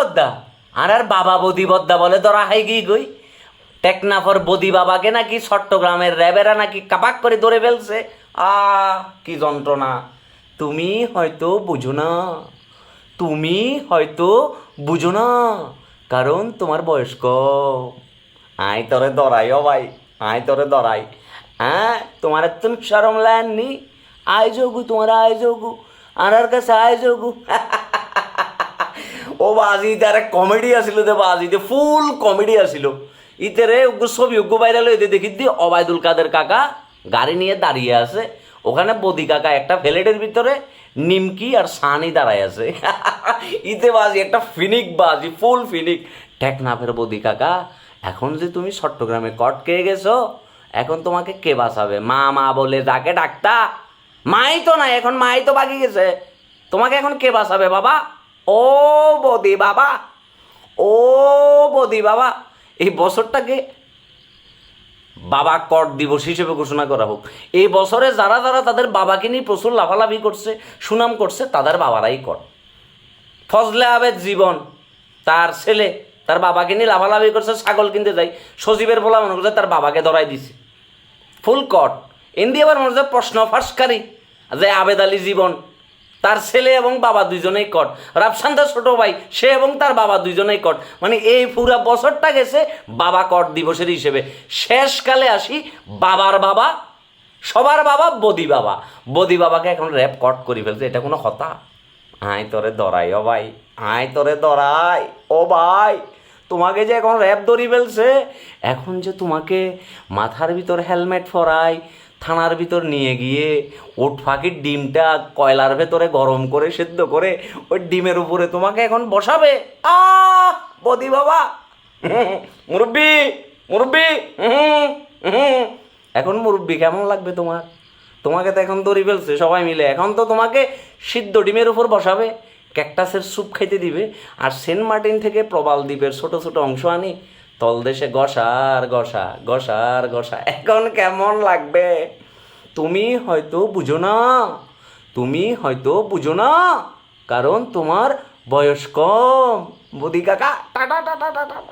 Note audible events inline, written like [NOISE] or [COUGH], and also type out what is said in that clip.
বদ্দা। আর আর বাবা বদি বদ্দা বলে ধরা হাই গি গই। টেকনাফর বদি বাবাকে নাকি চট্টগ্রামের র্যাবেরা নাকি কাপাক করে ধরে ফেলছে। আ, কি যন্ত্রণা। তুমি হয়তো বুঝো না। তুমি হয়তো বুঝো না। কারণ তোমার বয়স কম। আয় তোরে দরাই ও ভাই, আয় তোরে দরাই হ্যাঁ তোমার তুমি সরম লাননি আয় যোগু, তোমার আয় যোগু। আনার কাছে আয় যোগু। [LAUGHS] ও বাজি তার কমেডি আসিল দে বাজিতে ফুল কমেডি আসিল ইতেরে উগ্র ছবি উগ্র ভাইরাল হইতে দেখি দি অবায়দুল কাদের কাকা গাড়ি নিয়ে দাঁড়িয়ে আছে। ওখানে বদি কাকা একটা ফ্লেটের ভিতরে নিমকি আর সানি দাঁড়ায় আছে। [LAUGHS] ইতে বাজি একটা ফিনিক বাজি ফুল ফিনিক। টেকনাফের বদি কাকা, এখন যে তুমি চট্টগ্রামে কট খেয়ে গেছো, এখন তোমাকে কে বাঁচাবে? মা মা বলে, যাকে ডাকতা, মাই তো নাই, এখন মাই তো বাকি গেছে। তোমাকে এখন কে বাঁচাবে বাবা? ও বদি বাবা, ও বদি বাবা, এই বছরটাকে বাবা কর দিবস হিসেবে ঘোষণা করা হোক। এই বছরে যারা যারা তাদের বাবাকে নিয়ে প্রচুর লাভালাভি করছে, সুনাম করছে, তাদের বাবারাই কর। ফজলে আবেদ জীবন, তার ছেলে, তার বাবাকে নিয়ে লাফালাফি করছে, ছাগল কিনতে যাই সজীবের বলা মনে করছে তার বাবাকে ধরাই দিছে। ফুল কট এন্দি আবার মনে হচ্ছে প্রশ্ন ফাঁসকারী, যে আবেদ আলী জীবন তার ছেলে এবং বাবা দুইজনেই কট। রাফসান্দার ছোট ভাই, সে এবং তার বাবা দুইজনেই কট। মানে এই পুরা বছরটা গেছে বাবা কট দিবসের হিসেবে। শেষকালে আসি বাবার বাবা, সবার বাবা, বদি বাবা। বদি বাবাকে এখন র্যাপ কট করে ফেলছে, এটা কোনো কথা? আয় তোরে দরাই, ও ভাই, আয় তোরে দরাই, ও ভাই, তোমাকে যে এখন র্যাপ ধরি ফেলছে, এখন যে তোমাকে মাথার ভিতর হেলমেট ফরাই থানার ভিতর নিয়ে গিয়ে ওট ফাঁকির ডিমটা কয়লার ভেতরে গরম করে সেদ্ধ করে ওই ডিমের উপরে তোমাকে এখন বসাবে। আ বদি বাবা। মুরব্বি মুরব্বি। এখন মুরব্বি, কেমন লাগবে তোমার? তোমাকে তো এখন দড়ি ফেলছে, সবাই মিলে। এখন তো তোমাকে সিদ্ধ ডিমের উপর বসাবে। ক্যাকটাসের স্যুপ খাইতে দিবে। আর সেন্ট মার্টিন থেকে প্রবাল দ্বীপের ছোট ছোট অংশ আনি। তলদেশে গসার গসা গসার গসা এখন কেমন লাগবে? তুমি হয়তো বুঝো না। তুমি হয়তো বুঝো না। কারণ তোমার বয়স কম। বুদি কাকা টাটা টাটা টাটা